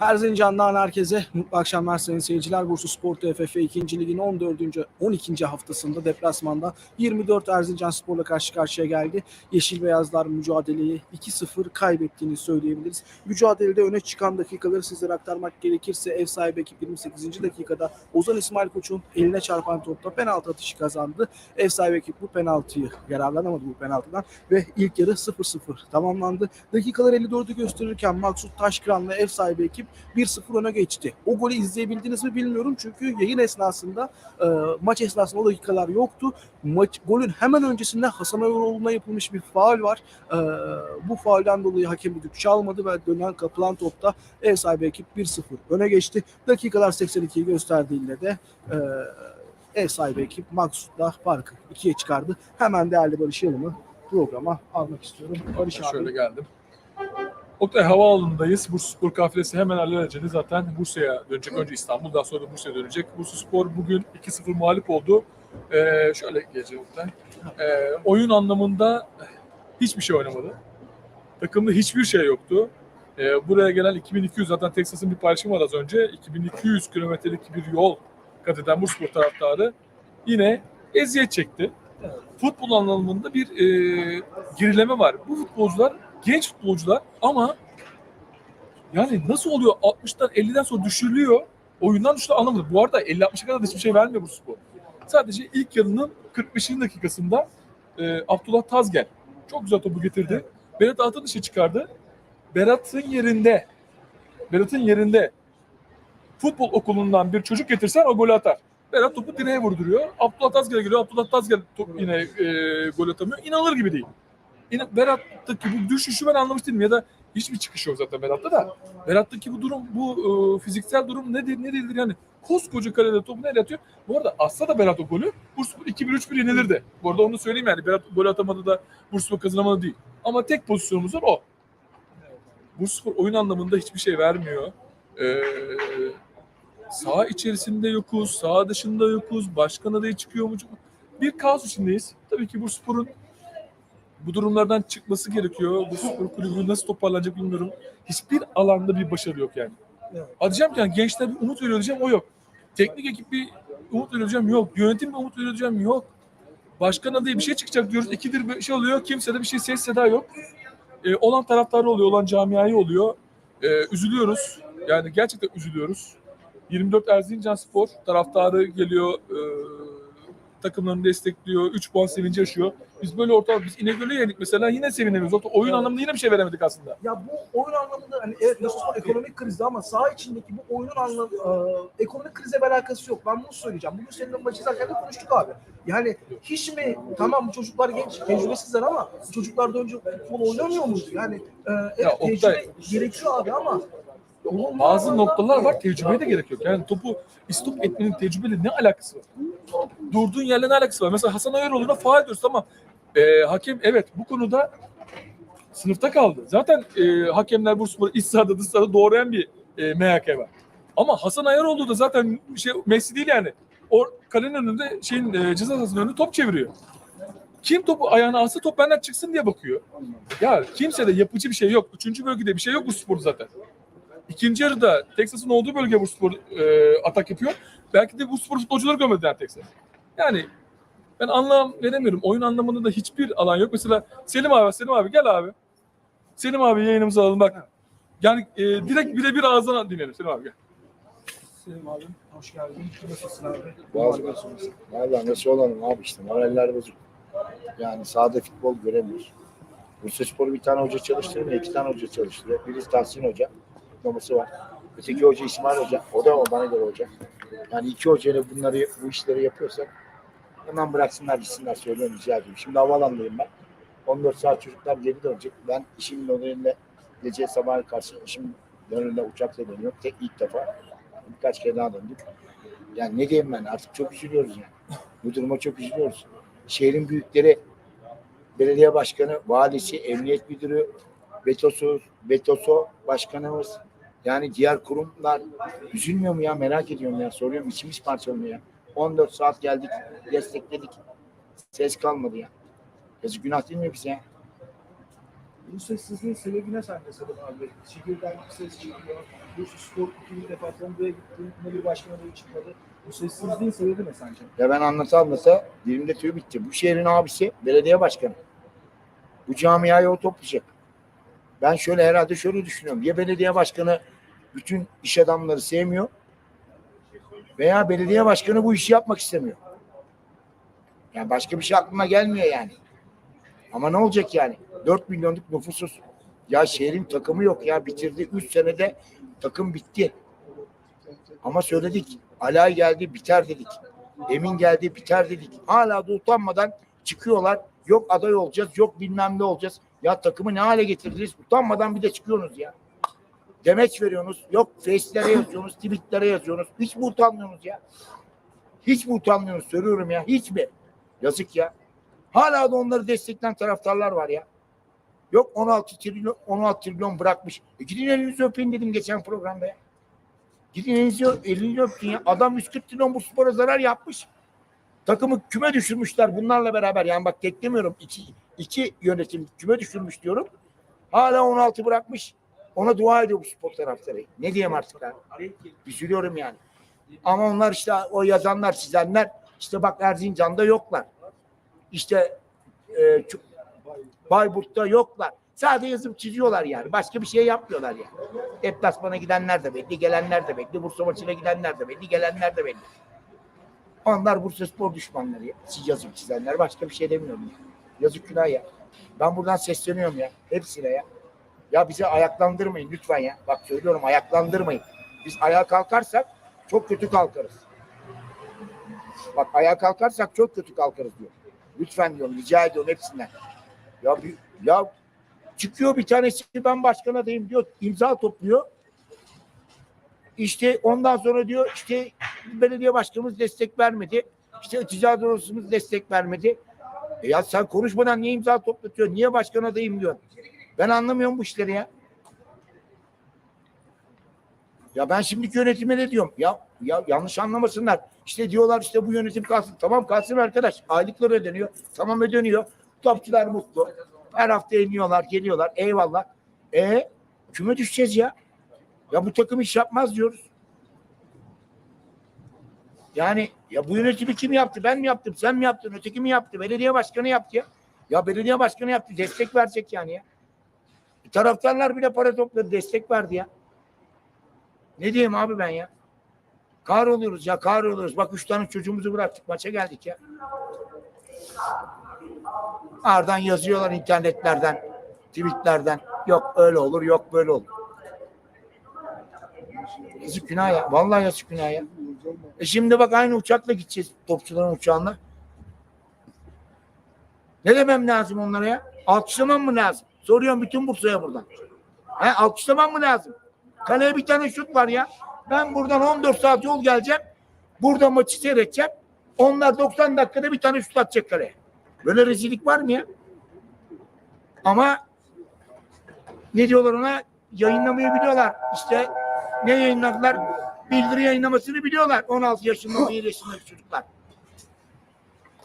Erzincan'dan herkese mutlu akşamlar sayın seyirciler. Bursa Spor TFF 2. Lig'in 14. 12. haftasında deplasmanda 24 Erzincan Spor'la karşı karşıya geldi. Yeşil Beyazlar mücadeleyi 2-0 kaybettiğini söyleyebiliriz. Mücadelede öne çıkan dakikaları sizlere aktarmak gerekirse ev sahibi ekip 28. dakikada Ozan İsmail Koç'un eline çarpan topta penaltı atışı kazandı. Ev sahibi ekip bu penaltıyı yararlanamadı bu penaltıdan ve ilk yarı 0-0 tamamlandı. Dakikalar 54'ü gösterirken Maksut Taşkıran'la ev sahibi ekip 1-0 öne geçti. O golü izleyebildiniz mi bilmiyorum çünkü yayın esnasında e, maç esnasında o dakikalar yoktu. Maç, golün hemen öncesinde Hasan Ayvaroğlu'na yapılmış bir faul var. E, bu faulden dolayı hakem düdük çalmadı ve dönen kapılan topta ev sahibi ekip 1-0 öne geçti. Dakikalar 82'yi gösterdiğinde de e, ev sahibi ekip Maksut'la farkı ikiye çıkardı. Hemen değerli Barış Yalım'ı programa almak istiyorum. Barış abi. Şöyle geldim. Oktay Havaalanı'ndayız. Bursa Spor kafilesi hemen alelacele zaten Bursa'ya dönecek. Önce İstanbul, daha sonra da Bursa'ya dönecek. Bursa Spor bugün 2-0 mağlup oldu. Ee, şöyle geleceğim Oktay. Ee, oyun anlamında hiçbir şey oynamadı. Takımda hiçbir şey yoktu. Ee, buraya gelen 2200 zaten Texas'ın bir paylaşımı var az önce. 2200 kilometrelik bir yol kat eden Bursa Spor taraftarı yine eziyet çekti. Futbol anlamında bir e, gerileme var. Bu futbolcular genç futbolcular ama yani nasıl oluyor 60'tan 50'den sonra düşürülüyor. Oyundan düştü anlamadım. Bu arada 50-60'a kadar da hiçbir şey vermiyor bu spor. Sadece ilk yarının 45. dakikasında e, Abdullah Tazgel çok güzel topu getirdi. Berat Altan işe çıkardı. Berat'ın yerinde Berat'ın yerinde futbol okulundan bir çocuk getirsen o golü atar. Berat topu direğe vurduruyor. Abdullah Tazgel'e geliyor. Abdullah Tazgel top yine e, gol atamıyor. İnanılır gibi değil. Berat'taki bu düşüşü ben anlamış değilim ya da hiçbir çıkış yok zaten Berat'ta da. Berat'taki bu durum, bu e, fiziksel durum nedir, ne değildir yani. Koskoca kalede topu nereye atıyor? Bu arada atsa da Berat o golü Bursaspor 2-1-3-1 yenilirdi. Bu arada onu söyleyeyim yani Berat gol atamadı da Bursaspor kazanamadı değil. Ama tek pozisyonumuz var o. Bursaspor oyun anlamında hiçbir şey vermiyor. Ee, sağ içerisinde yokuz, sağ dışında yokuz, başkan adayı çıkıyor mu? Bir kaos içindeyiz. Tabii ki Bursaspor'un bu durumlardan çıkması gerekiyor. Bu spor kulübü nasıl toparlanacak bilmiyorum. Hiçbir alanda bir başarı yok yani. Evet. Ki yani gençler bir umut veriyor diyeceğim o yok. Teknik ekip bir umut veriyor diyeceğim yok. Yönetim bir umut veriyor diyeceğim yok. Başkan adayı bir şey çıkacak diyoruz. İkidir bir şey oluyor. Kimse de bir şey ses seda yok. Ee, olan taraftarı oluyor, olan camiayı oluyor. Ee, üzülüyoruz. Yani gerçekten üzülüyoruz. 24 Erzincan Spor taraftarı geliyor. E, takımlarını destekliyor. 3 puan sevinci yaşıyor. Biz böyle orta biz İnegöl'ü yenik mesela yine sevinemiyoruz. Orta oyun anlamında yine bir şey veremedik aslında. Ya bu oyun anlamında hani evet Bursaspor ekonomik krizde ama saha içindeki bu oyunun anlamı e, ekonomik krize bir alakası yok. Ben bunu söyleyeceğim. Bugün seninle maçı izlerken de konuştuk abi. Yani hiç mi tamam bu çocuklar genç, tecrübesizler ama çocuklar da önce futbol oynamıyor muydu? Yani e, evet Oktay- tecrübe gerekiyor abi ama Bazı noktalar var tecrübeye de gerek yok. Yani topu istop etmenin tecrübeyle ne alakası var? Durduğun yerle ne alakası var? Mesela Hasan Ayaroğlu'na faal diyoruz ama e, hakem evet bu konuda sınıfta kaldı. Zaten e, hakemler Bursaspor'u iç sahada dış sahada doğrayan bir e, MHK var. Ama Hasan Ayaroğlu da zaten şey Messi değil yani. O kalenin önünde şeyin e, ceza sahasının önünde top çeviriyor. Kim topu ayağına alsa top benden çıksın diye bakıyor. Ya kimse de yapıcı bir şey yok. Üçüncü bölgede bir şey yok bu sporda zaten. İkinci yarıda Texas'ın olduğu bölge Bursaspor e, atak yapıyor. Belki de Bursaspor futbolcuları görmedi yani Texas. Yani ben anlam veremiyorum. Oyun anlamında da hiçbir alan yok. Mesela Selim abi, Selim abi gel abi. Selim abi yayınımıza alalım bak. Yani e, direkt birebir ağzından dinleyelim Selim abi gel. Selim abi hoş geldin. Nasılsın abi? Bazı Valla nasıl olalım abi işte moraller bozuk. Yani sahada futbol göremiyoruz. Bursa Spor'u bir tane hoca çalıştırmıyor, iki tane hoca çalıştırıyor. Birisi Tahsin Hoca, diploması var. Öteki hoca İsmail Hoca, o da bana göre hoca. Yani iki hocayla bunları, bu işleri yapıyorsak hemen bıraksınlar gitsinler söylüyorum rica ediyorum. Şimdi havalandayım ben. 14 saat çocuklar geri dönecek. Ben işimin önünde gece sabah karşı işim önünde uçakla dönüyorum. Tek ilk defa. Birkaç kere daha döndük. Yani ne diyeyim ben artık çok üzülüyoruz yani. Bu duruma çok üzülüyoruz. Şehrin büyükleri, belediye başkanı, valisi, emniyet müdürü, Betosu, Betoso başkanımız, yani diğer kurumlar üzülmüyor mu ya merak ediyorum ya soruyorum içimiz parçalanıyor ya. 14 saat geldik, destekledik. Ses kalmadı ya. Yazık günah değil mi bize ya? Bu sessizliğin sebebi ne sence Selim abi? Şehirden bir ses çıkıyor. Bursa Spor ikinci defa buraya gitti. Yine bir başkan adayı çıkmadı. Bu sessizliğin sebebi ne sence? Ya ben anlata anlata dilimde tüy bitti. Bu şehrin abisi belediye başkanı. Bu camiayı o toplayacak. Ben şöyle herhalde şöyle düşünüyorum. Ya belediye başkanı bütün iş adamları sevmiyor veya belediye başkanı bu işi yapmak istemiyor. Yani başka bir şey aklıma gelmiyor yani. Ama ne olacak yani? 4 milyonluk nüfusuz. Ya şehrin takımı yok ya bitirdi. 3 senede takım bitti. Ama söyledik. Alay geldi biter dedik. Emin geldi biter dedik. Hala da utanmadan çıkıyorlar. Yok aday olacağız, yok bilmem ne olacağız. Ya takımı ne hale getirdiniz? Utanmadan bir de çıkıyorsunuz ya. Demeç veriyorsunuz. Yok face'lere yazıyorsunuz, tweetlere yazıyorsunuz. Hiç mi utanmıyorsunuz ya? Hiç mi utanmıyorsunuz? Söylüyorum ya. Hiç mi? Yazık ya. Hala da onları destekleyen taraftarlar var ya. Yok 16 trilyon, 16 trilyon bırakmış. E gidin elinizi öpün dedim geçen programda ya. Gidin elinizi, elini öpün ya. Adam 140 trilyon bu spora zarar yapmış. Takımı küme düşürmüşler bunlarla beraber. Yani bak tek demiyorum. İki, iki yönetim küme düşürmüş diyorum. Hala 16 bırakmış. Ona dua ediyor bu spor taraftarı. Ne diyeyim artık abi? Üzülüyorum yani. Ama onlar işte o yazanlar, çizenler işte bak Erzincan'da yoklar. İşte e, Bayburt'ta yoklar. Sadece yazıp çiziyorlar yani. Başka bir şey yapmıyorlar yani. Deplasmana gidenler de belli, gelenler de belli. Bursa maçına gidenler de belli, gelenler de belli. Onlar Bursa spor düşmanları. Siz yazıp çizenler başka bir şey demiyorum ya. Yazık günah ya. Ben buradan sesleniyorum ya. Hepsine ya. Ya bizi ayaklandırmayın lütfen ya. Bak söylüyorum ayaklandırmayın. Biz ayağa kalkarsak çok kötü kalkarız. Bak ayağa kalkarsak çok kötü kalkarız diyor. Lütfen diyorum rica ediyorum hepsinden. Ya bir, ya çıkıyor bir tanesi ben başkan adayım diyor imza topluyor. İşte ondan sonra diyor işte belediye başkanımız destek vermedi. İşte ticaret odasımız destek vermedi. E ya sen konuşmadan niye imza toplatıyor? Niye başkan adayım diyor. Ben anlamıyorum bu işleri ya. Ya ben şimdiki yönetime ne diyorum? Ya, ya yanlış anlamasınlar. İşte diyorlar işte bu yönetim kalsın. Tamam kalsın arkadaş. Aylıklar ödeniyor. Tamam ödeniyor. Topçular mutlu. Her hafta iniyorlar, geliyorlar. Eyvallah. E küme düşeceğiz ya. Ya bu takım iş yapmaz diyoruz. Yani ya bu yönetimi kim yaptı? Ben mi yaptım? Sen mi yaptın? Öteki mi yaptı? Belediye başkanı yaptı ya. Ya belediye başkanı yaptı. Destek verecek yani ya. Taraftarlar bile para topladı. Destek verdi ya. Ne diyeyim abi ben ya? Kahroluyoruz ya kahroluyoruz. Bak üç tane çocuğumuzu bıraktık maça geldik ya. Ardından yazıyorlar internetlerden, tweetlerden. Yok öyle olur, yok böyle olur. Yazık günah ya. Vallahi yazık günah ya. E şimdi bak aynı uçakla gideceğiz topçuların uçağına. Ne demem lazım onlara ya? Alkışlamam mı lazım? Soruyorum bütün Bursa'ya buradan. He, alkışlamam mı lazım? Kaleye bir tane şut var ya. Ben buradan 14 saat yol geleceğim. Burada maçı seyredeceğim. Onlar 90 dakikada bir tane şut atacak kaleye. Böyle rezillik var mı ya? Ama ne diyorlar ona? Yayınlamayı biliyorlar. İşte ne yayınladılar? Bildiri yayınlamasını biliyorlar. 16 yaşında, 17 yaşındaki çocuklar.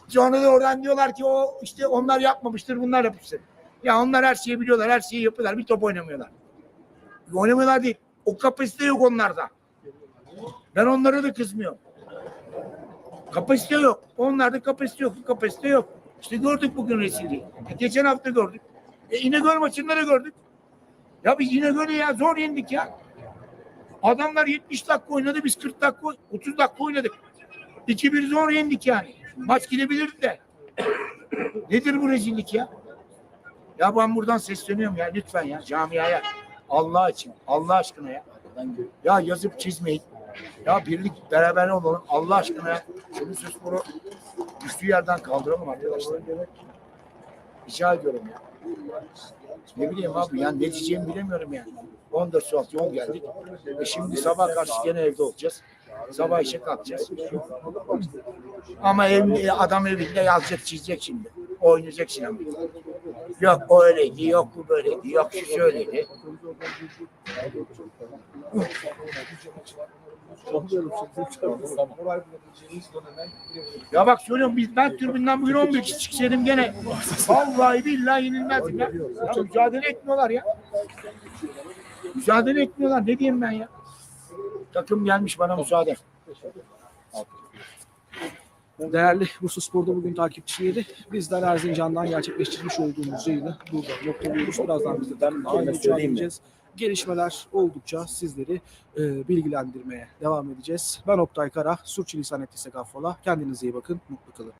Sonra da oradan diyorlar ki o işte onlar yapmamıştır, bunlar yapmıştır. Ya onlar her şeyi biliyorlar, her şeyi yapıyorlar. Bir top oynamıyorlar. Oynamıyorlar değil. O kapasite yok onlarda. Ben onlara da kızmıyorum. Kapasite yok. Onlarda kapasite yok. Kapasite yok. İşte gördük bugün rezilliği. E, geçen hafta gördük. E, İnegöl maçında da gördük. Ya biz İnegöl'ü ya zor yendik ya. Adamlar 70 dakika oynadı. Biz 40 dakika, 30 dakika oynadık. 2-1 zor yendik yani. Maç gidebilirdi de. Nedir bu rezillik ya? Ya ben buradan sesleniyorum ya lütfen ya camiaya. Allah için, Allah aşkına ya. Ya yazıp çizmeyin. Ya birlik beraber olalım. Allah aşkına ya. Şunu sporu düştüğü yerden kaldıralım arkadaşlar. Rica ediyorum ya. Ne bileyim abi yani ne diyeceğimi bilemiyorum yani. 14 saat yol geldik. E şimdi sabah karşı gene evde olacağız. Sabah işe kalkacağız. Ama ev, adam evinde yazacak çizecek şimdi. Oynayacak sinema. Yok o öyleydi, yok bu böyleydi, yok şu şöyleydi. Ya bak söylüyorum biz ben tribünden bugün 11 kişi çıksaydım gene vallahi billahi yenilmezdim ya. ya mücadele etmiyorlar ya. Mücadele etmiyorlar. Ne diyeyim ben ya? Takım gelmiş bana müsaade. Değerli Bursa Spor'da bugün takipçileri bizler Erzincan'dan gerçekleştirmiş olduğumuz yayını burada noktalıyoruz. Birazdan biz de daha mi? edeceğiz. Gelişmeler oldukça sizleri e, bilgilendirmeye devam edeceğiz. Ben Oktay Kara, Sürçülisan ettiysek affola. Kendinize iyi bakın, mutlu kalın.